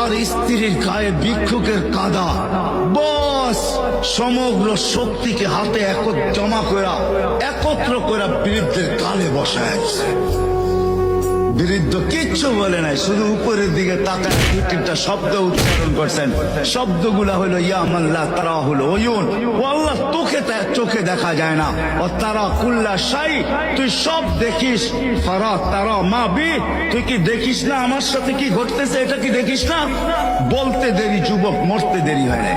তার স্ত্রীর গায়ে ভিক্ষুকের কাদা। বস, সমগ্র শক্তিকে হাতে একত জমা করা একত্র করা বৃদ্ধের কালে বসায় বৃদ্ধ কিচ্ছু বলে নাই, শুধু উপরের দিকে তাকায় শব্দ উচ্চারণ করছেন। শব্দগুলা হলো, ইয়া মাল্লা তারা হলো ওয়ুন ও তোকে চোখে দেখা যায় না। ও তারা কুল্লা সাই তুই সব দেখিস। ফারা তারা মা বি, তুই কি দেখিস না? আমার সাথে কি ঘটতেছে? এটা কি দেখিস না? বলতে দেরি, যুবক, মরতে দেরি হয় নাই।